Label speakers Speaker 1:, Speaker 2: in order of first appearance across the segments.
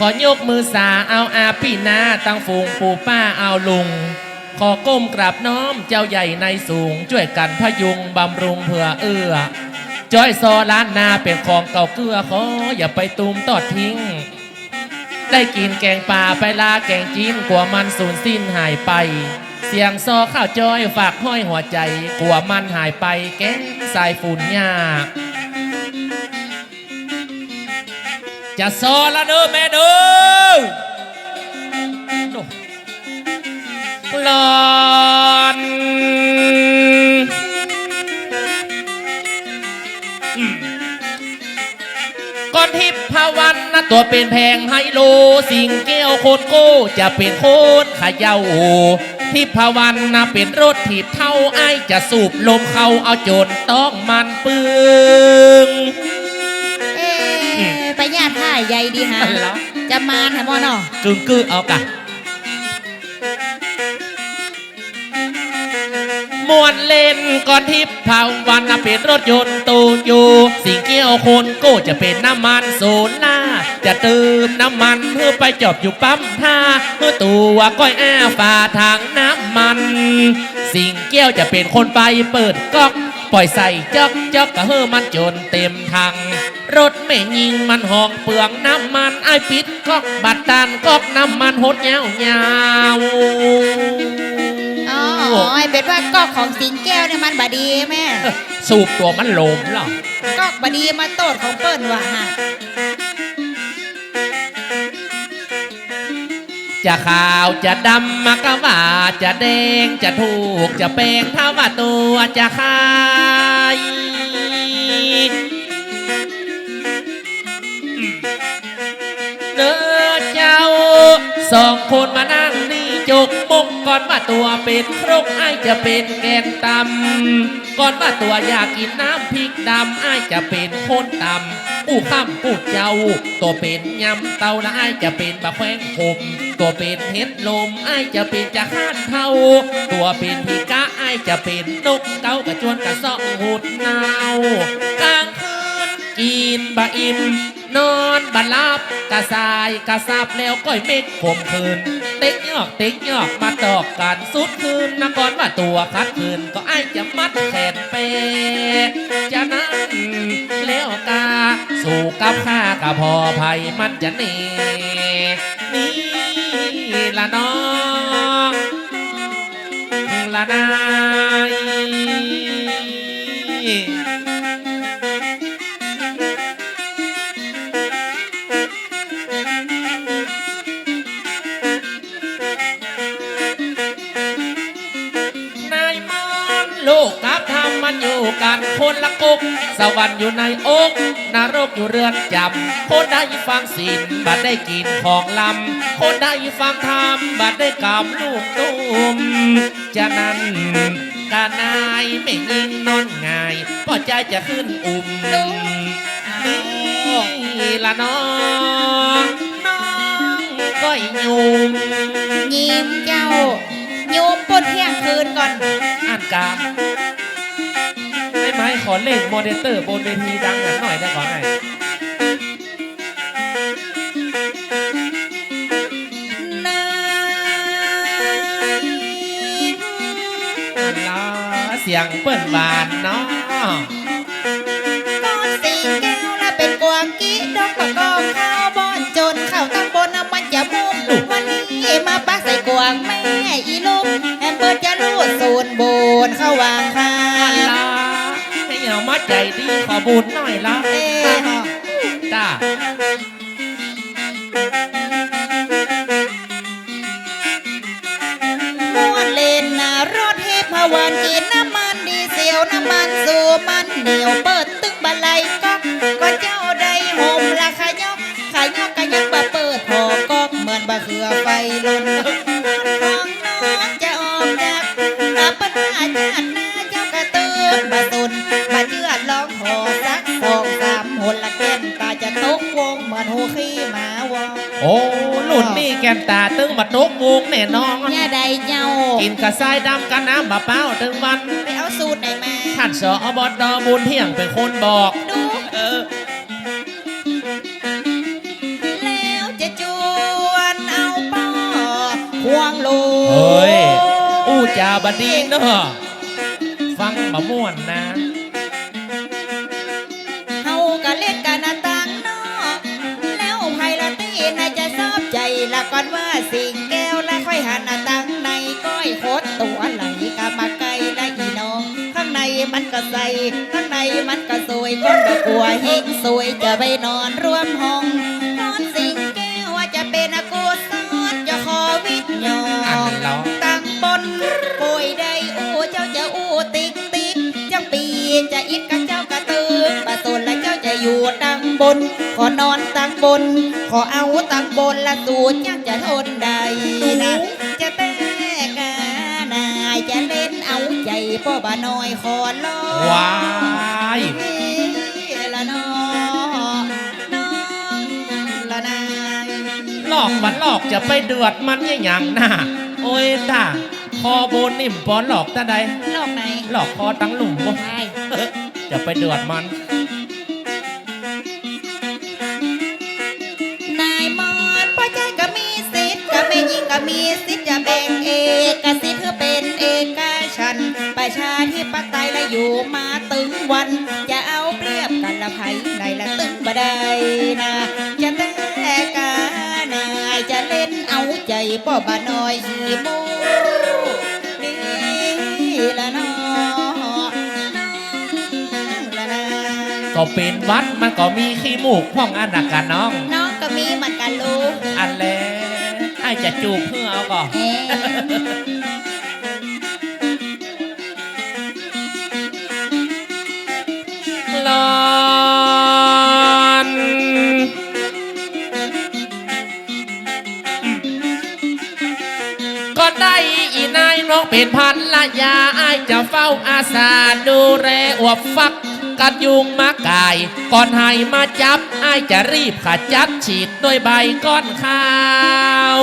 Speaker 1: ขอยกมือสาเอาอาพี่นาตั้งฝูงปู่ป้าเอาลุง ขอก้มกราบน้อมเจ้าใหญ่ในสูง ช่วยกันพยุงบำรุงเผื่อเอื้อจ้อยซอล้านนาเป็นของเก่าเกลือขออย่าไปตูมตอดทิ้ง ได้กินแกงป่าไปลาแกงจีนกลัวมันสูญสิ้นหายไป เสียงซอข้าวจ้อยฝากห้อยหัวใจกลัวมันหายไปแก้สายฝุ่นยา จะซอละเด้อแม่เด้อโน่หลอนก้อนทิพพวันนะตัวเป็นแพงไฮโล สิงแก้วโคตโก้ จะเป็นโคตขยาทิพย์พวันนะเป็นรถถีบเท่าไอจะสูบลมเขาเอาโจนต้องมันปึง
Speaker 2: ใหญ่ดีฮะ
Speaker 1: อันเหรอ
Speaker 2: จะมาแถมอเนาะ
Speaker 1: กึ่งกึ่เอากะมวนเล่นก่อนทิพย์พาวันนะเป็นรถยนต์ตูนอยู่สิ่งเกี่ยวคนโก้จะเป็นน้ำมันโซน่าจะเติมน้ำมันเพื่อไปจอบอยู่ปั๊มท่าเพื่อตัวก้อยอ้าฝ่าทางน้ำมัน สิ่งเกี่ยวจะเป็นคนไปเปิดก๊อก ปล่อยใส่จอกจอกกะเฮอมันจนเต็มทังรถไม่ยิงมันหอกเปลืองน้ำมันไอายปิดก๊อกบัดตานก๊อกน้ำมันหดยาวยาว
Speaker 2: อ๋อไอ้เป็นว่าก็ของสิงแก้วเนี่ยมันบดีแม่
Speaker 1: สูบตัวมันโลมเหรอ
Speaker 2: ก็บดีมาโตดของเปิ้นว่ะฮะ
Speaker 1: จะขาวจะดำมากว่าจะแดงจะถูกจะแปลงถ้าว่าตัวจะขายเด้อเจ้าสองคนมานั่งนี่จกมกก่อนว่าตัวเป็นครกไอจะเป็นแกนตำก่อนว่าตัวอยากกินน้ำพริกดำไอจะเป็นคนตำ กู้ข้ามปูเจ้า ตัวเป็นยำเตาและไอจะเป็นบะแขวงผม ตัวเป็นเห็ดลมไอจะเป็นจะข้านเทาตัวเป็นพีกะไอจะเป็นนกเก้ากระจวนกระซอกหูดนาวกลางคืนกินบะอิ่ม นอนบันลับกระสายกระซับแล้วก้อยเม็ดข่มคืน เต็กยอกเต็กยอกมาตอกกันสุดคืนนะก่อนว่าตัวคัดคืนก็ไอจะมัดแขนเปจะนั้นแล้วกาสู่กับข้ากับพอภัยมันจะหนีนี่ละน้องละนาย มันอยู่กันคนละกุกสวรรค์อยู่ในอกนรกอยู่เรือนจำคนได้ฟังศีลบัดได้กินของลำคนได้ฟังธรรมบัดได้กำลูกตุ้มจะนั้นการนายไม่ยิงนอนง่ายพอใจจะขึ้นอุ่มนี่ละน้องน้องก้อยยุม
Speaker 2: ยิ้มเจ้าโยมปนเที่ยงคืนก่อน
Speaker 1: อ่านกลางไม่ไหมข อเล่นโมเดเตอร์บนเวทีดังหน่อยได้ก่อนไหน
Speaker 2: นาย
Speaker 1: อันล้อเสียงเปิ้นหวานเนาะ
Speaker 2: ก้อนสิงแก้วและเป็นกวางกี้ดอกประกอบข้าวบอนจนเข้าตั้งบนน้ำมันจะมุ่งวันนี้มาปักใส่กวางแม่อีลุงแอมเปิดจะรูดสูนโบนเข้าวางคา
Speaker 1: อันล้อให้เอามาใจดีขอบุญหน่อยละ
Speaker 2: เอ้ฮะ
Speaker 1: จ้า
Speaker 2: ม้วนเล่นนะรถเฮพวันกินน้ำมันดีเซลน้ำมันสูมันเหนียวเปิด โอ้ลุดนี่แก้มตาตึงมา
Speaker 1: ดนกบุกแน่นอน
Speaker 2: เนี่ยใดเจ้า
Speaker 1: กินกระสายดำกันน้ำมะเป้าตึงวัน
Speaker 2: ไปเอาสูตรไหนมา
Speaker 1: ท่านสอบดอบุญเพียงเป็นคนบอก
Speaker 2: ดู
Speaker 1: เออ
Speaker 2: แล้วจะจ
Speaker 1: วน
Speaker 2: เอาป้อควงลูเฮ้ยอู้จาบดีเนอะฟังมะม่วนนะ มันก็ใสข้างในมันก็สวยคนก็กลัวเฮงสวยจะไปนอนร่วมห้องนอนสิ่งแก้วว่าจะเป็นอากูสอนจะขอวิทย์ยอ
Speaker 1: อัน
Speaker 2: ง
Speaker 1: เรา
Speaker 2: ตั้งบนป่วยได้อู้เจ้าจะอู้ติ๊กติ๊กจังปีจะอิดกับเจ้ากระตือประตนและเจ้าจะอยู่ตั้งบน ขอนอนตั้งบน ขอเอาตั้งบนละสูดยังจะทนได้นะ ใจพ่อบาน้อยขอร้อง
Speaker 1: ว้าย
Speaker 2: ละน้องน้องละนาย
Speaker 1: หลอกมันหลอกจะไปเดือดมันอยังหน้าโอ้ยด่าคอโบนนิ่มปอนหลอกตาใด
Speaker 2: โลกไหน
Speaker 1: หลอกคอตั้งหลุมบ่
Speaker 2: ใช่
Speaker 1: จะไปเดือดมัน
Speaker 2: น อยู่มาตึงวัน จะเอาเปรียบกันละไผในละตึงบ่ได้นะจะแต่กานายจะเล่นเอาใจพ่อบาน้อยหีโมนี่ละน้องละนาย
Speaker 1: ก็เป็นวัดมันก็มีขี้มูกพ่องอันนักกันน้อง
Speaker 2: น้องก็มีเหมือนกันลูก
Speaker 1: อันแล้วไอ้จะจูบเพื่อเอาก่อน ลอนก็ได้อีนายน้องเป็นพันละยาไอายจะเฝ้าอาสาดูแลอวบฟักกัดยุงมากาย ก่อนให้มาจับไอายจะรีบขจัดฉีดด้วยใบก้อนข้าว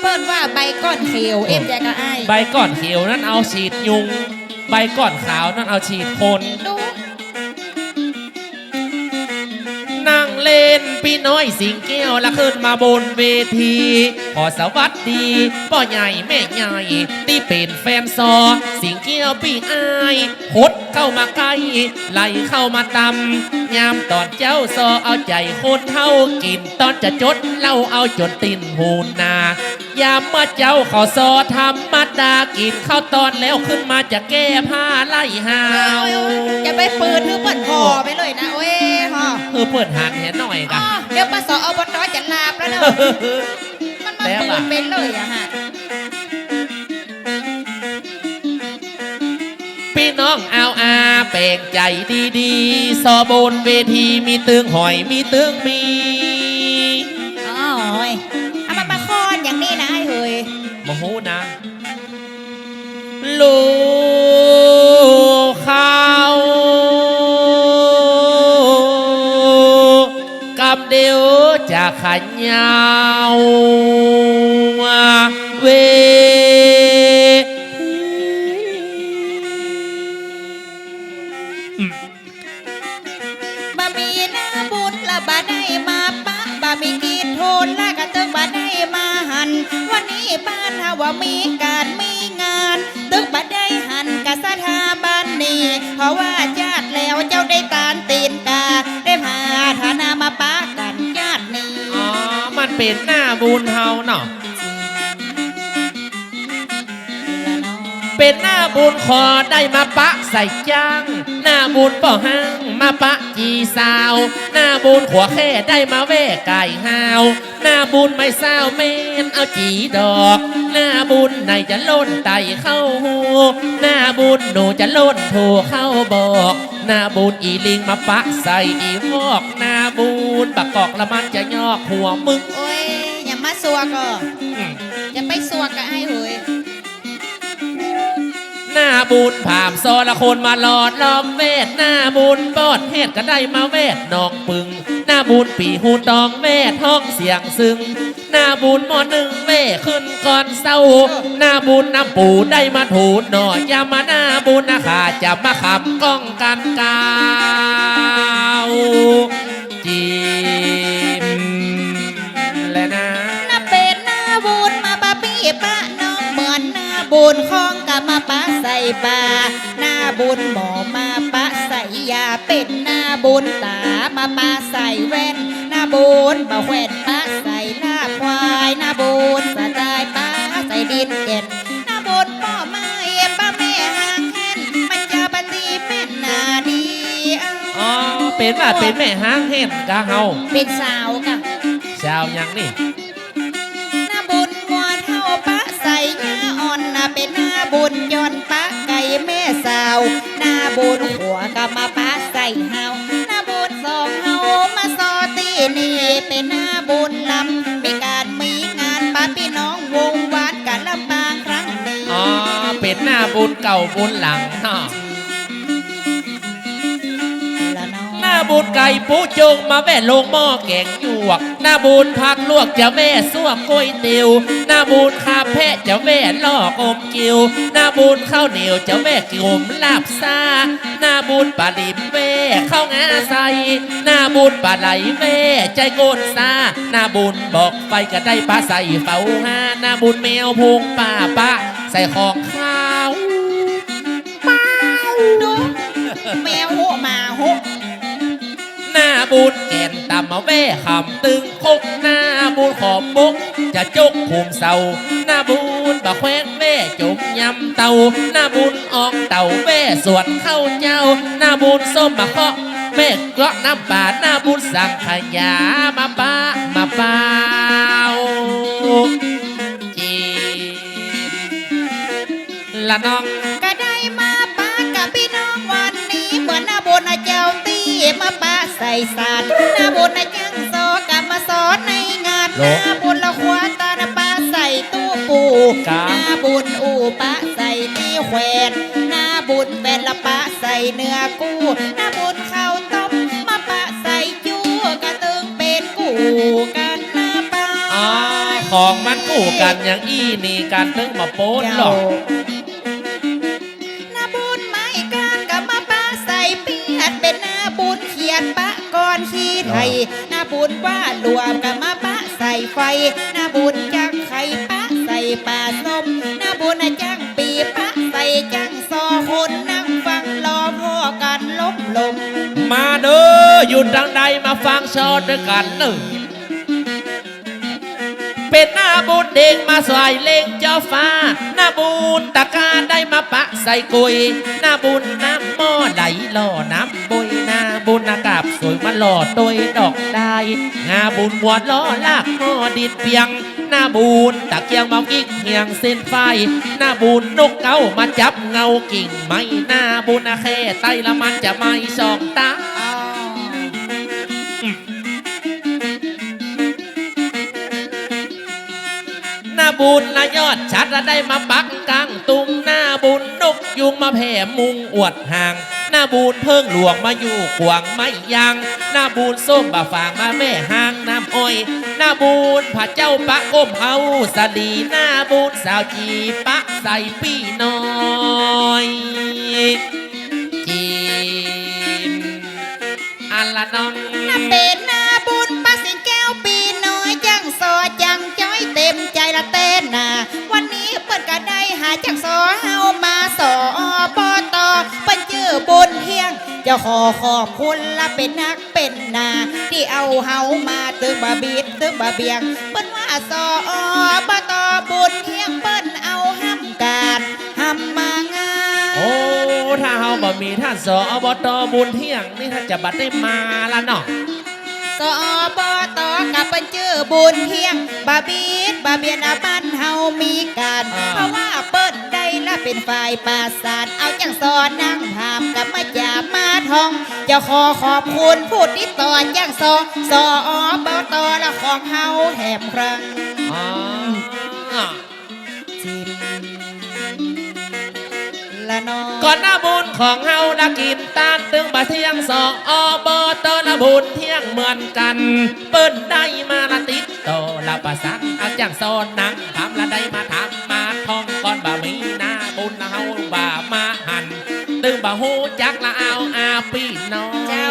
Speaker 2: เปิ้นว่าใบก้อนเขียวเอ็มใจก็ไอ้าย
Speaker 1: ใบก้อนเขียวนั้นเอาฉีดยุง ใบก้อนขาวนั้นเอาฉีดคน เล่นพี่น้อยสิงแก้วละขึ้นมาบนเวทีขอสวัสดีพ่อใหญ่แม่ใหญ่ที่เป็นแฟนซอ สิงแก้วพี่อายหดเข้ามาใกล้ไล่เข้ามาตำยามตอนเจ้าซอเอาใจคนเท่ากิน ตอนจะจดเล่าเอาจนตินหูนายามมาเจ้าขอซอธรรมดากินข้าวตอนแล้วขึ้นมาจะแก้ผ้าไล่หาว
Speaker 2: อย่าไปปืน เปิ้นพอไปเลยนะโอ้ยฮะ
Speaker 1: เออเปิดหานเห็นหน่อย
Speaker 2: อ๋
Speaker 1: กั
Speaker 2: อนเดี๋ยวปสอบตจะลาบแล้วเนอะมันมา
Speaker 1: แล้ว
Speaker 2: ปื
Speaker 1: ล่ะ
Speaker 2: นเป็นเลยอะฮะ
Speaker 1: พี่น้องเอาอาแปลงใจดีๆ สอบนเวทีมีตึงหอยมีตึงมี
Speaker 2: อ๋อโอ้ยเอามาประคอนอย่างนี้นะไอ้เฮ้ย
Speaker 1: โมโหนะลูก ขันยาวเว
Speaker 2: บะมีหน้าบุญละบะได้มาปะบะมีกินโทนละกะตึงบะได้มาหัน วันนี้บ้านฮาว่ามีการมีงานตึกบะได้หันกะสถาบันนี้เพราะว่า เป็น
Speaker 1: หน้าบุญเฮาเนาะ
Speaker 2: ละน้อง
Speaker 1: เป็นหน้าบุญขอได้มาปะใส่จ้าง หน้าบุญป่อห้างมาปะจีสาว หน้าบุญขัวแค่ได้มาแว่ไก่หาว หน้าบุญไม่เศร้าเมนเอาจีดอก หน้าบุญไหนจะล้นไตเข้าหู หน้าบุญหนูจะล้นถูเข้าบอก หน้าบุญอีลิงมาปะใส่อีวอกหน้าบุญบักกอกละมันจะยอกหัวมึง
Speaker 2: โอ้ยอย่ามาสัวก็
Speaker 1: อืม
Speaker 2: อย่าไปสัวกับไอ้เฮ้ย
Speaker 1: หน้าบุญผามซอละคนมาหลอดล้อมเวทหน้าบุญปอดเทศก็ได้มาเวทนองปึง หน้าบุญปีหูตองเวทท้องเสียงซึ่งหน้าบุญหมอหนึ่งเวขึ้นก่อนเศร้า หน้าบุญน้ำปูได้มาถูดหน่อยอย่ามาหน้าบุญนะขาจะมาขำก้องกันกาวจี
Speaker 2: บุญมาบาปี้ป้าน้องเหมือนหน้าบุบุญของกะมาปะใส่บาหน้าบุญหมอมาปะใส่ยาเป็นหน้าบุญตามาปะใส่แว่น หน้าบุญบ่าแว่นปะใส่หน้าควายหน้าบุญสะใจายปะใส่ดินเก็นหน้าบุญพ่อไม้ป้าแม่หางแค้นมันจะปฏิแม่นหนาดี
Speaker 1: อ๋อเป็นว่าเป็นแม่ห้างเห็นกะเฮา
Speaker 2: เป็นสาวกะ
Speaker 1: ชาวยังนี่
Speaker 2: บุญย้อนปะไก่แม่สาวหน้าบุญหัวก็มาปะใส่เฮาหน้าบุญสองเฮามาซอตีนี่เป็นหน้าบุญลำมีการมีงานปะพี่น้องวงวานกันลำบางครั้งหนึ่ง
Speaker 1: อ๋อเป็นหน้าบุญเก่าบุญหลังเนาะ
Speaker 2: ละน้อง
Speaker 1: หน้าบุญไก่ปูจงมาแม่ลงหม้อแกงหยวก หน้าบุญผักล วกเจะแม่ส้วมกล้วยเตียวหน้าบุญคาแพะเจะแม่ลอกอมกิวหน้าบุญข้าวเหนียวเจะแม่กิวมลาบซาหน้าบุญปลาดิบแม่ข้าวงาใสหน้าบุญปลาไหลแม่ใจโกนซาหน้าบุญบอกไฟก็ได้ปลาใส่เฝ้าหาหน้าบุญแมวพงป่าปะใส่ของข้าว
Speaker 2: แมวโหหมา ห
Speaker 1: น้าบุญแก่นตำมาแว่คำตึงคกหน้าบุญขอบบก จะจกภูมเศร้าหน้าบุญบะแควนแว่จมยำเตาหน้าบุญออกเต่าแว่สวนเข้าเจ้า หน้าบุญส้มมาเคาะแม่เกาะน้ำป่าหน้าบุญสั่งขยามาป้ามาเปล่าจีละน้อง
Speaker 2: มาปะใส่ศาสตร์หน้าบุญนะจังโซกลับมาสอนในงานห
Speaker 1: โล
Speaker 2: น้าบุญละควาตานะปะใส่ตู้ปู
Speaker 1: กา
Speaker 2: หน้าบุญอูปะใส่ตีแขวนหน้าบุญเป็นละปะใส่เนื้อกู้หน้าบุญข้าวต้มมาปะใส่จูกระตึงเป็นกูกันหน้าปะ
Speaker 1: อ๋อของมันกู้กันอย่างอี้นี่การตึงมาโป้นหรอก
Speaker 2: หน้าบุญว่ารวมกับมาปะใส่ไฟหน้าบุญจังไข่ปะใส่ปลาส้มหน้าบุญจังปีปะใส่จังซอคนนั่งฟังรอพ่อกันล้มลม
Speaker 1: มาเด้ออยู่ทางใดมาฟังชอดด้วยกันหนึ่งเป็นหน้าบุญเด้งมาใส่เล่งเจ้าฟ้า หน้าบุญตะกาได้มาปะใส่กุย หน้าบุญน้ำหม้อไหลล่อน้ำบุญ หล่อตวยดอกได้งาบุญหัวล้อลากหม้อดิดเปียง หน้าบุญตะเกียงเมากิ๊กเหียงเส้นไฟ หน้าบุญนกเก้ามาจับเงากิ่งไม้หน้าบุญอาแค่ไตละมันจะไม่สองตาหน้าบุญละยอดชัดละได้มาปักกลางตุงหน้าบุญนกยุงมาแผ่มุงอวดห่าง หน้าบุญเพิ่งหลวงมาอยู่ขวางไม่ยางหน้าบุญส้มบาฝางมาแม่หางน้ำอ้อยหน้าบุญพระเจ้าปะก้มเฮาสลีหน้าบุญสาวจีปะใส่ปีน้อยจีนอันละน้อง
Speaker 2: น้าเป็นหน้าบุญปะสิงแก้วปีน้อยจังซอจังจ้อยเต็มใจละเต้นนาวันนี้เปิดก็ได้หาจังซอ จะขอขอบคุณละเป็นนักเป็นนา ที่เอาเฮามาตึงบาบิดตึงบาเบียงเปิ้นว่าสอบตบุญเฮียงเปิ้นเอาห้ำการห้ำมางาน
Speaker 1: โอ้ถ้าเฮาบ่มีท่านสอบตบุญเที่ยงนี่ถ้าจะบัดได้มาละเนาะ
Speaker 2: สอบตกับเป็นชื่อบุญเฮียงบาบีดบาเบียนอาบ้านเฮามีการ
Speaker 1: อ่า
Speaker 2: เพราะว่าเปิ้นได้ละ เป็นฝ่ายปราศาสเอาจังสอนนั่งพามกับมาจามาทอง จะขอขอบคุณผู้ที่ต่อจังสอสอบตละของเฮาแถมครั้งจิมละนอง
Speaker 1: ก่อนหน้าบุญของเฮาละกินตานตึงบาเที่ยงสออบตละบุญเที่ยงเหมือนกัน เปิ้นได้มาละติดโตละประสานเอาจังสอนนัง ตึงบ่ฮู้จักละเอาอาพี่น้อง
Speaker 2: เจ้า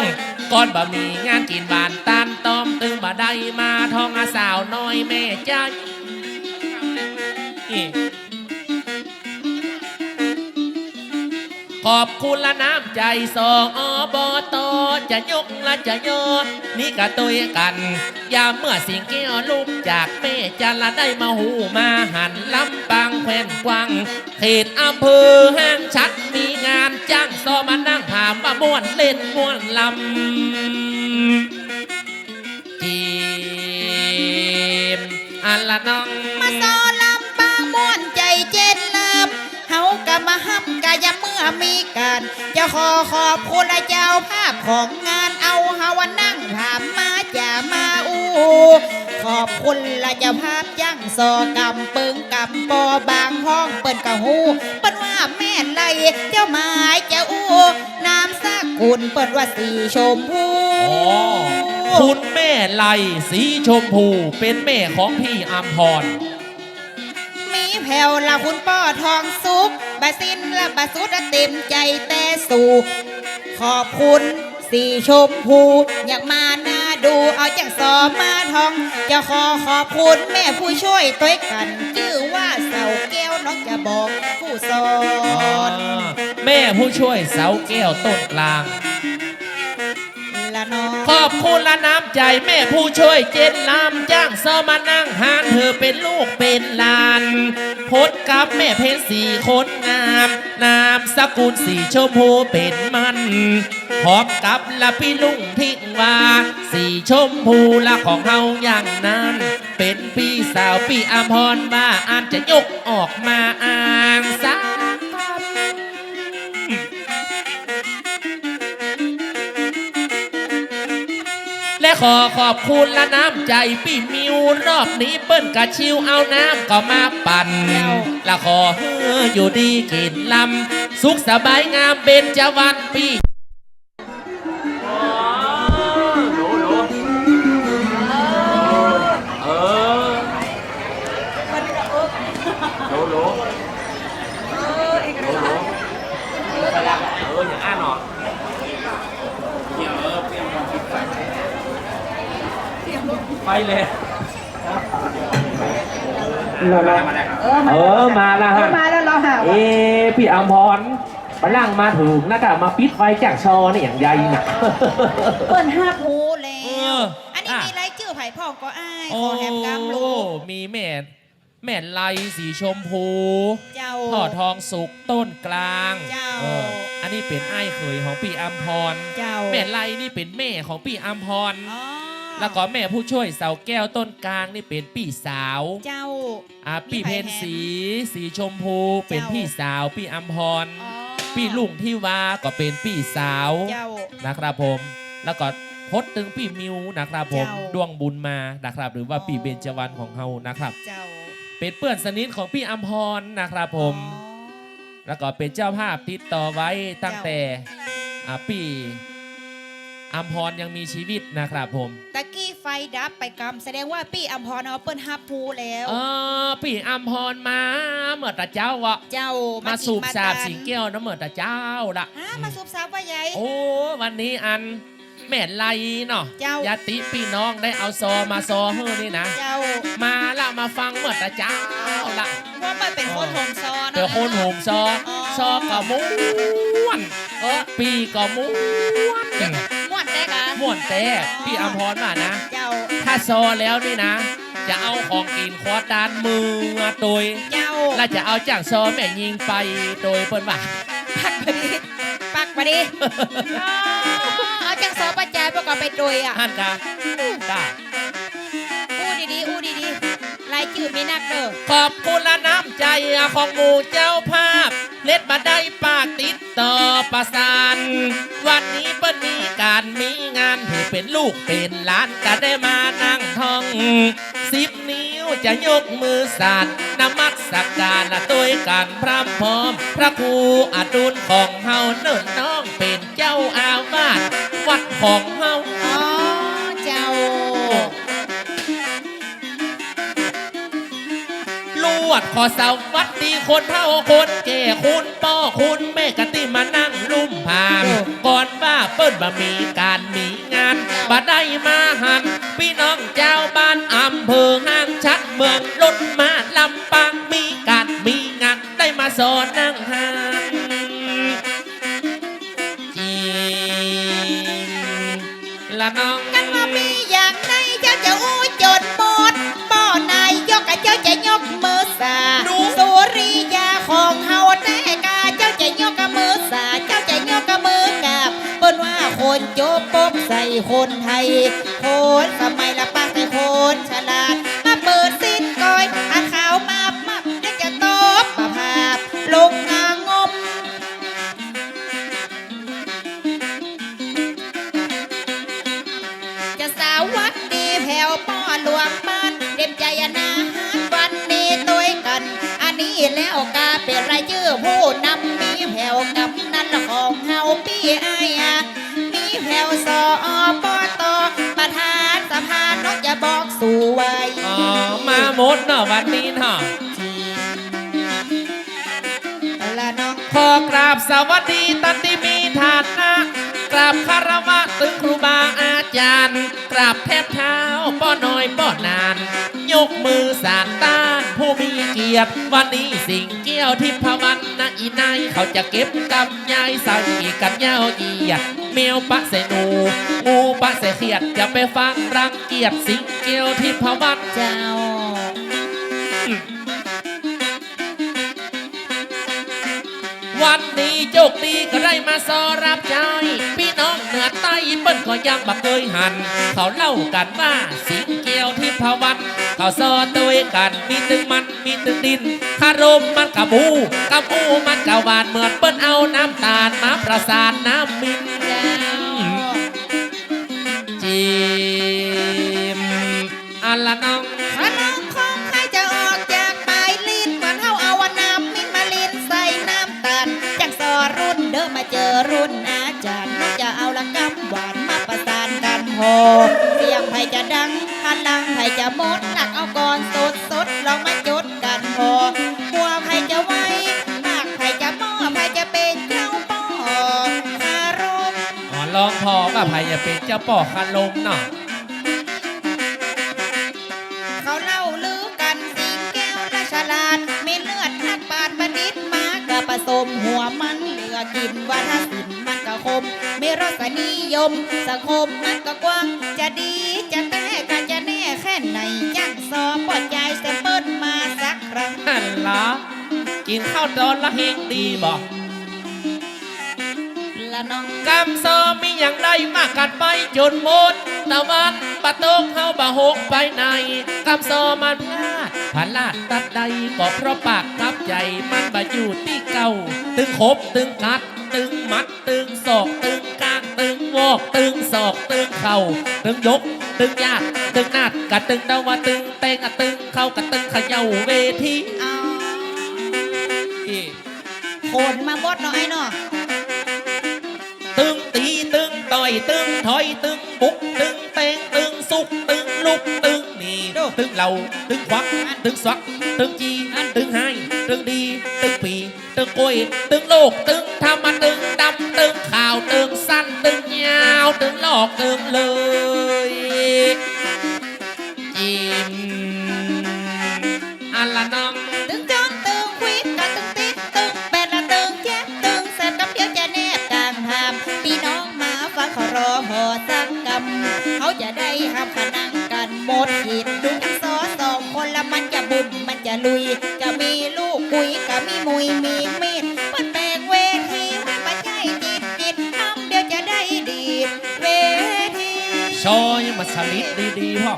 Speaker 1: ก่อนบ่มีงานกินบานตานตอมตึงบ่ได้มาทองอาสาวน้อยแม่ใจขอบคุณละน้ำใจสองอบอตจะยกละจะยอดนี่กะตุยกัน ยามเมื่อสิงแก้วลูกจากแม่จันละได้มาหูมาหันลำปางแควนกวางเขตอำเภอห้างชัดมี ซอมานั่งถามว่าม้วนเล่นม้วนลำจีมอันละน้อง
Speaker 2: มาซอลำปางม้วนใจเจนลำเฮากะมาห้ำกะยาเมื่อมีการ จะขอขอบคุณเจ้าภาพของงาน ถามมาจะมาอู้ขอบคุณละเจ้าภาพย่างซอกำเปิงกำปอบางห้องเปิ้นกะฮูเปิ้นว่าแม่นไรเจ้าหมายเจ้าอู้น้ำสักกุลเปิ้นว่าสีชมพู
Speaker 1: อ๋อคุณแม่ไลสีชมพูเป็นแม่ของพี่อัมพร
Speaker 2: มีแผ่วละคุณป้อทองสุกบาสินละบาสุดละเต็มใจแต่สู่ ขอบคุณ สีชมพู อยากมาหน้าดูเอาจากสอมาทอง จะขอขอบคุณแม่ผู้ช่วยต้วยกันชื่อว่าเสาแก้วน้องจะบอกผู้สอน
Speaker 1: แม่ผู้ช่วยเสาแก้วต้นกลาง
Speaker 2: น้อง
Speaker 1: ขอบคุณละน้ำใจแม่ผู้ช่วยเจนลำจ้างเซอมานั่งหานเธอเป็นลูกเป็นหลานพดกับแม่เพชรสี่คนงามนามสกุลสีชมพูเป็นมันพร้อมกับละพี่ลุงทิ้งว่าสีชมพูละของเฮาอย่างนั้น เป็นพี่สาวพี่อมพรว่าอันจะยกออกมาอ้างสัก ขอขอบคุณละน้ำใจพี่มิวรอบนี้เปิ้นกะชิวเอาน้ำก็มาปั่นและขอเฮืออยู่ดีกินลำสุขสบายงามเบญจวรรณพี่
Speaker 3: ไปเลยเออมาแล้วฮะ
Speaker 2: มาแล้วเราหา
Speaker 3: เอ๊ะพี่อัมพรมาล่างมาถึงนะกะมาปิดไฟจากชอนี่อย่างใหญ่น่ะ
Speaker 2: เปิ้นห้าพูแล้
Speaker 1: เอ
Speaker 2: ว
Speaker 1: อ
Speaker 2: อันนี้
Speaker 1: อะ
Speaker 2: มีไรายชื่อไผ่พ่องก็อ้าย
Speaker 1: โอ้
Speaker 2: ขอแฮมกำลูก
Speaker 1: มีแม่แม่ไลสีชมพู
Speaker 2: เจ้า
Speaker 1: พ่อทองสุกต้นกลาง
Speaker 2: เจ้า
Speaker 1: อออันนี้เป็นไอ้ายเขยของพี่อัมพร
Speaker 2: เจ้า
Speaker 1: แม่ไลนี่เป็นแม่ของพี่อัมพร
Speaker 2: อ๋อ
Speaker 1: แล้วก็แม่ผู้ช่วยเสาแก้วต้นกลางนี่เป็นพี่สาว
Speaker 2: เจ้า
Speaker 1: อ่าพี่
Speaker 2: มี
Speaker 1: เพ
Speaker 2: ใคร
Speaker 1: น
Speaker 2: แทน
Speaker 1: สี สีชมพู เป็น
Speaker 2: เจ้า
Speaker 1: พี่สาวพี่อัมพร
Speaker 2: อ๋อ
Speaker 1: พี่ลุงที่วาก็เป็นพี่สาว
Speaker 2: เจ้า
Speaker 1: นะครับผม แล้วก็พดตึงพี่มิวนะครับผม
Speaker 2: เจ้า
Speaker 1: ดวงบุญมานะครับ หรือว่าพี่เบญจวรรณของเฮานะครับ
Speaker 2: เจ้า
Speaker 1: เป็นเพื่อนสนิทของพี่อัมพรนะครับผม
Speaker 2: อ๋อ
Speaker 1: แล้วก็เป็นเจ้าภาพติดต่อไว้ตั้ง
Speaker 2: เจ้า
Speaker 1: แต่อ่าพี่ อัมพรยังมีชีวิตนะครับผม
Speaker 2: ตะกี้ไฟดับไปกำแสดงว่าปี้อัมพรเอาเปิ้นฮับพูแล้ว
Speaker 1: เออพี่อัมพรมาเมื่อตะเจ้าวะ
Speaker 2: เจ้า
Speaker 1: มา
Speaker 2: กิน
Speaker 1: สูบสาบ
Speaker 2: ตัน
Speaker 1: สิงแก้วนะเมื่อตะเจ้าละ
Speaker 2: ฮะมาสูบสาบว่าใหญ่
Speaker 1: โอ้วันนี้อันแม่ไลเนาะ
Speaker 2: เจ้า
Speaker 1: ญาติพี่น้องได้เอาซอมาซอเฮ้อนี่นะ
Speaker 2: เจ้า
Speaker 1: มาละมาฟังเมื่อตะเจ้าละ
Speaker 2: ว่ามันเป็นคนโหมซอน
Speaker 1: เดี๋ยวคนโหมซอ
Speaker 2: อ๋อ
Speaker 1: ซอก็ม้วนเออปีก็ม้วน
Speaker 2: ม่วนได้กะ
Speaker 1: ม่วนแต่พี่อัมพรมานะ
Speaker 2: เจ้า
Speaker 1: ถ้าซอแล้วนี่นะ จะเอาของกินควอดานมือมาตุย
Speaker 2: เจ้า
Speaker 1: แล้วจะเอาจากซอแม่ยิงไปโดยเปิ้นว่า
Speaker 2: ปักพอดีปักพอดีอ๋อเอาจังสอปัจจัยประกอบไปโดยอะ
Speaker 1: ท่านกะได้
Speaker 2: อู้ดีๆอู้ดีๆรายชื่อมีนักเด้อ
Speaker 1: ขอบคุณละน้ำใจของหมู่เจ้าภาพ เล็ดมาได้ปากติดต่อประสาน วันนี้เปิ้นมีการมีงานถือเป็นลูกเป็นหลานก็ได้มานั่งท่องสิบนิ้วจะยกมือสาดนมัสกการละตัวกันพร้ำพร้อม พระครูอดุลของเฮาเนิ่นน้องเป็นเจ้าอาวาสวัดของเฮา
Speaker 2: อ๋อเจ้า
Speaker 1: ลวดขอสวัด คนเท่าคนแก่คุณป้อคุณแม่กะติมานั่งลุ่มพามก่อนว่าเปิ้นบ่มีการมีงานบ่ได้มาหันพี่น้องเจ้าบ้านอำเภอห้างชัดเมืองลดมาลำปางมีการมีงานได้มาสอนนั่งหานจีละน้อง
Speaker 2: กันว่ามีอย่างไรเจ้าจะอู้จดหมดป้อนายยกกับเจ้าจะยกมือ คนไทย คนสมัยละ มดเนาะวันนี้
Speaker 1: เนาะ
Speaker 2: ละน้อง
Speaker 1: ขอกราบสวัสดีตันติมีฐานะกราบคารวะตึงครูบาอาจารย์ กราบแทบเท้าป้อน้อยป้อนาน ยกมือสานตานผู้มีเกี ยรติวันนี้สิ่งเกี้ยวทิพวันนะอีนายเขาจะเก็บกำยายใส่กันยาเหยียดแมวปะใส่หนูงูปะใส่เขียดจะไปฟังรังเกียจสิ่งเกี้ยวทิพวัน
Speaker 2: เจ้า
Speaker 1: วันนี้โชคดีก็ได้มาสอรับใจ พี่น้องเหนือใต้เปิ้นก็ยังบ่เคยหัน เขาเล่ากันว่าสิงเกียวที่พวัน เขาซอ ตัวกันมีตึงมันมีตึงดินคารมมันกะบูกะบูมันกะหวานเหมือนเปิ้นเอาน้ำตาลมาประสานน้ำมิน
Speaker 2: จ้า
Speaker 1: จิมอันละน้อง
Speaker 2: พระน้องของใครจะออกจากปลายลิ้นเหมือนเฮาเอาวาน้ำมินมาลินใส่น้ำตาลจากสอรุ่นเด้อมาเจอรุ่นอาจารย์น้องจะเอาละกำหวานมาประสานกันโหเสียงไผจะดังพลังไผจะหมดหนักเอาก่
Speaker 1: องพอว่าใครจะเป็นเจ้าป่อคารมเนาะ
Speaker 2: เขาเล่าลือกันสิงแก้วและฉลาดมีเลือดนักปราดประดิษฐ์มากะผสมหัวมันเหลือกินวัฒนศิลป์มันก็คมมีรสนิยมสังคมมันก็กว้าง จะดีจะแต่กันจะแน่แค่ไหนจังซอปอดใจแซมเปิลมาสักครั้ง
Speaker 1: ฮันละกินข้าวตอนละเฮงดีบอก
Speaker 2: ละน้อง
Speaker 1: กำโซมีอย่างไรมากกันไปจนหมดตะวันปะตกเข้าบะหกไปในกำโซมันพลาดพลาดตัดใดก็เพราะปากกับใจมันบะอยู่ที่เก่า ตึงคบตึงกัด ตึงมัดตึงศอกตึงกางตึงวอกตึงศอกตึงเข่าตึงยกตึงยากตึงนาดกะตึงดาวาตึงเตงกะตึงเข้ากะตึงเขย่าเวที
Speaker 2: เอาโคนมาบดเนาะไอ้เนาะ
Speaker 1: ตึงตีตึงต่อยตึงถอยตึงบุกตึงเนาตึ งควักตึงสวักตึงจีตึงไฮตึงดีตึงปีตึงกล้วยตึงโลกตึงธรรมตึงดำตึงข่าว เขา
Speaker 2: จะได้ห้ามขนังกันหมดหินดูจังซอสองคนละมันจะบุญมันจะลุย จะมีลูกคุยก็มีมุยมีมีดเปิดแปลงเวทีไว้ปัจจัยจิตจิตทำเดี๋ยวจะได้ดีเวที
Speaker 1: ชอยังมาสลิดดีๆพ่อ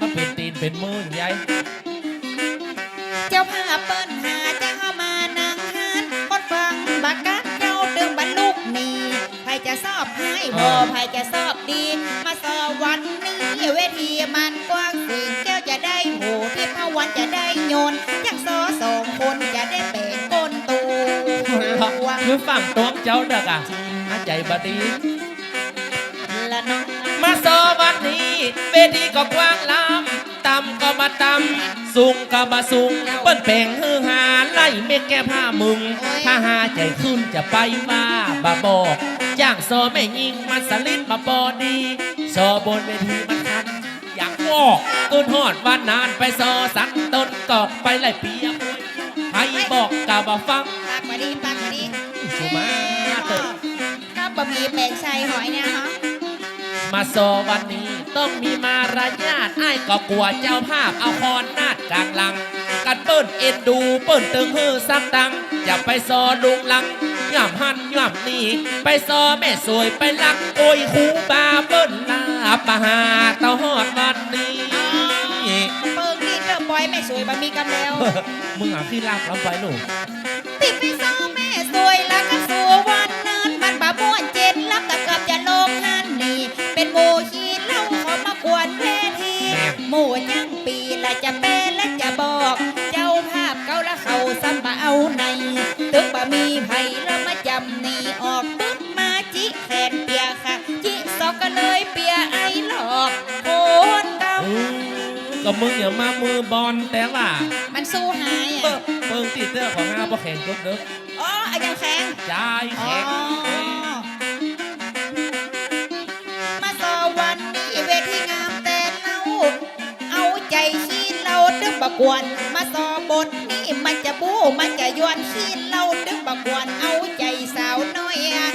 Speaker 1: มันเป็นตีนเป็นมือใหญ่
Speaker 2: เจ้าภาพเปิ้นหาเจ้ามานังหานคนฟังบักกัดเจ้าดึงบรรลุกนี่ใครจะสอบให้พอใครจะสอบ ดี มาสอบวันนี้เวทีมันกว้างสิ่งแก้วจะได้โหที่พระวันจะได้โยนยังซอสองคนจะได้เป็นก้นตูว
Speaker 1: คือฝั่งตัวเจ้าเด็กอะอาใจบดี
Speaker 2: ละน้อง
Speaker 1: มาสอวันนี้เวทีก็กว้างล้ำต่ำก็มาต่ำสูงก็มาสูงเปิ้นแปลงฮือหาไล่เมฆแก้ผ้ามึง ถ้าหาใจขึ้นจะไปมาบาบอก จ้างซอไม่ยิงมันสลิดมาบอดีซอบนเวทีมันคันอยากวอกต้นหอดวันนานไปซอสันต้นกอกไปไล่เปียมวยใครบอกกะบ่ฟัง
Speaker 2: ปากมาดีปากมาดี
Speaker 1: สุมาเตอ
Speaker 2: ก็บะหมี่แปลงชัยหอยเนี่ยฮะ
Speaker 1: มาโซวันนี้ต้องมีมารยาทไอ้ายก็กลัวเจ้าภาพเอาคอนนาดกลางหลังกันเปิ้นเอ็นดูเปิ้นตึงฮือซักตังอย่าไปซอลุงลัง ย่ำหันย่ำนี่ไปซอแม่สวยไปลักโอยคูบาเปิ้นลาบมาหาเต้าหอดวันนี้
Speaker 2: เปิงนี่เริ่มปล่อยแม่สวยบะมีกันแล้ว
Speaker 1: มึงหาขี้ลากลำไปลูก
Speaker 2: ติดไปซ้อแม่สวยล้วก็สู่วันนั้นมันบาม่วนเจ็ดล้วก็เกือบจะลงหันนี่เป็นหมูขี้เล่าเขามากวนเวทีหมูยังปีละจะเป็นและจะบอก เจ้าภาพเกาละเขาซ้ำมาเอาในตึกบะมีไผ่ ก็มึ
Speaker 1: งอย่ามามือบอลแต่ว่าำ
Speaker 2: มันสู้หาย
Speaker 1: เปิ้
Speaker 2: อะ
Speaker 1: งเปิ้งตีเตอร์ของห้าบ่แข่งยกเด้อ
Speaker 2: อ๋ออันยังแข็ง
Speaker 1: จ่ายแข่ง
Speaker 2: มาสอวันนี้เวทีงามแต่เล่าเอาใจขี้เราดึงบกวน มาสอบทนี้มันจะบู้มันจะยวนขี้เราดึงบกวน เอาใจสาวน้อยอะ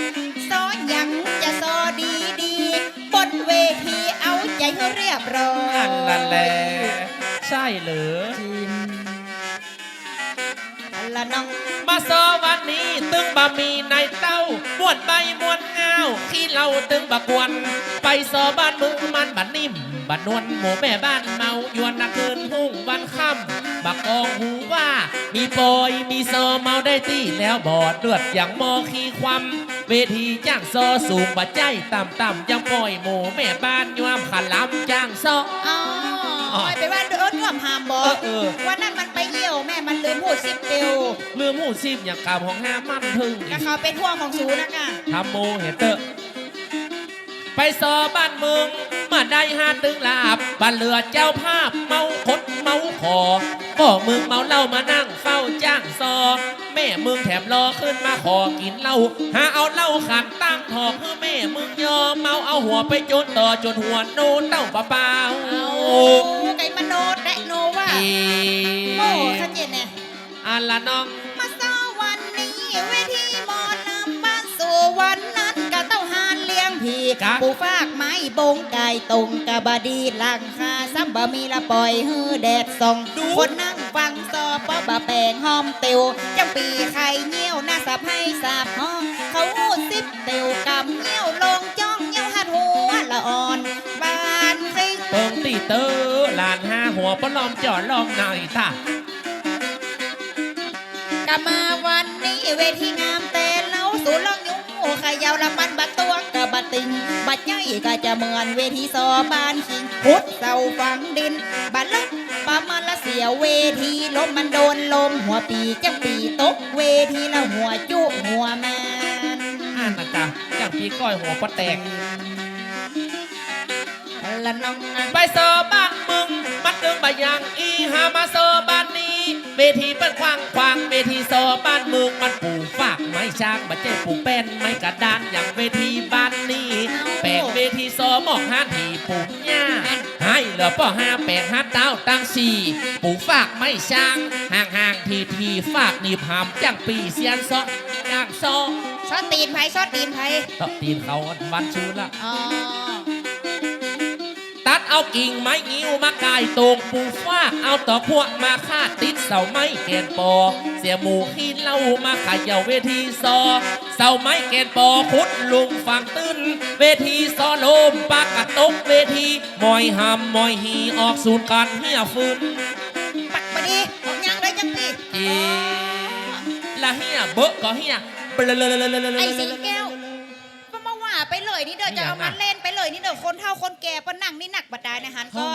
Speaker 2: สอยังจะสอดีดีๆบนเวที เอาใจให้เรียบร้อย
Speaker 1: นั่นนั่นแหละใช่เหรอ
Speaker 2: อันละน้อง
Speaker 1: มาซอวันนี้ตึงบะมีในเต้าม้วนใบม้วนเงาขี้เราตึงบะกวน ไปซอบ้านมึงมันบัดนิ่มบัดนวลหมูแม่บ้านเมายวนนักคืนหุ่งวันค่ำบักกองหูว่า มีปอยมีซอเมาได้ตีแล้วบอดเลือดอย่างมอขี้ความ เวทีจ้างซอสูงบัดใจต่ำต่ำๆยังปล่อยหมูแม่บ้านยวมขันล้ำจ้างซอ
Speaker 2: อ๋อ
Speaker 1: อ๋อ
Speaker 2: ไปว่าโดนร่วมหามบอ
Speaker 1: เออเออ
Speaker 2: วันนั้นมันไปเยี่ยวแม่มันลืมพูดสิบเดียว
Speaker 1: เรื่องหมูซีบอย่างกามของห้ามันทึ่ง
Speaker 2: ก็เขาเป็นห่วงของสูนะกะ
Speaker 1: ทำโมเฮเตอร์ไปสอบ้านเมืองมาได้ห้าตึงลาบบ้านเรือเจ้าภาพเมาคดเมาคอ ก็มึงเมาเหล้ามานั่งเฝ้าจ้างซอ แม่มึงแถมรอขึ้นมาขอกินเหล้าหาเอาเหล้าขันตั้งถอกเพื่อแม่มึงยอมเมาเอาหัวไปจนต่อจนหัวโนนเต้าปะเปล่า
Speaker 2: เอาไก่มโนดและโนว่า
Speaker 1: อี
Speaker 2: โม่ขันเย็นเนี่ย
Speaker 1: อันละน้อง
Speaker 2: มาเศร้าวันนี้เวทีหมอลำบ้านสู่วันนั้นกะเต้าหานเลี้ยงผี
Speaker 1: กะ
Speaker 2: ปูฟากไม้บงไก่ตรงกะบดีหลังคาซ้ำบะมีละปล่อยฮือแดดส่องคนนั่ง ฟังซอปอบะแปงหอมเตียวจังปีไข่เงี้ยวหน้าสับให้สาบห้องเขาหูสิบเตียวกำเงี้ยวลงจ้องเงี้ยวหัดหัวละอ่อนบานซิง
Speaker 1: เปิงตีเตอร์ลานห้าหัวปะลอมจอดลองหน่อยท่ากะ
Speaker 2: มาวันนี้เวทีงามแต่เล้าสูลองยุ่งขยาวละมันบัดตัวกะบัดติง บัดใหญ่ก็จะเหมือนเวทีซอบานคิงพุดเสาฝังดิน บัดละประมาณละ เสียเวทีลมมันโดนลมหัวปีจังปีตกเวทีละหัวจุหัวแมน
Speaker 1: อ่านนะจ๊ะอย่างพี่ก้อยหัวปะแตก
Speaker 2: ละน้องอะ
Speaker 1: ไปเซอบ้านมึงมันดึงไปยังอีหามาเซอบ้านนี้ เวทีเป็นควางควางเวทีเซอบ้านมึงมันปลูกฝากไม้ช้างบัเจ้ปลูกเป็นไม้กระดานอย่างเวทีบ้านนี้ แปลงเวทีซอหมอกห้าทีปลูกหญ้า ให้เหลือป่อห้าแปลงห้าเต้าตั้งสี่ปลูกฝากไม้ช้างห่างห่างทีทีฝากหนีบหามจังปีเสียนซออย่างซอ
Speaker 2: ซอดตีนไผ่ซอดตีนไผ่
Speaker 1: ตบตีนเขาวันชูละ
Speaker 2: อ๋อ
Speaker 1: ตัด เอากิ่งไม้งิ้วมากายตรงปูฟ้ากเอาต่อพวกมาคาดติดเสาไม้แกนปอ เสียหมูขี้เหล่ามาขายาวเวทีซอ เสาไม้แกนปอคุดลุงฟังตื้นเวทีซอโลมปากกระตกเวทีมอยหำมอยหีออกสูนการเฮียฟืน
Speaker 2: ปักบดีออกยังได้จังปี
Speaker 1: จีละเฮียเบอะก็เฮียเบลล
Speaker 2: ไอ้สีแก้วก็มาว่า ไปเลยนี่เดี๋ยวจะเอามาเล่นไปเลยนี่เดี๋ยวคนเท่าคนแก่ปะนั่งนี่หนักบัดได้นะฮันก็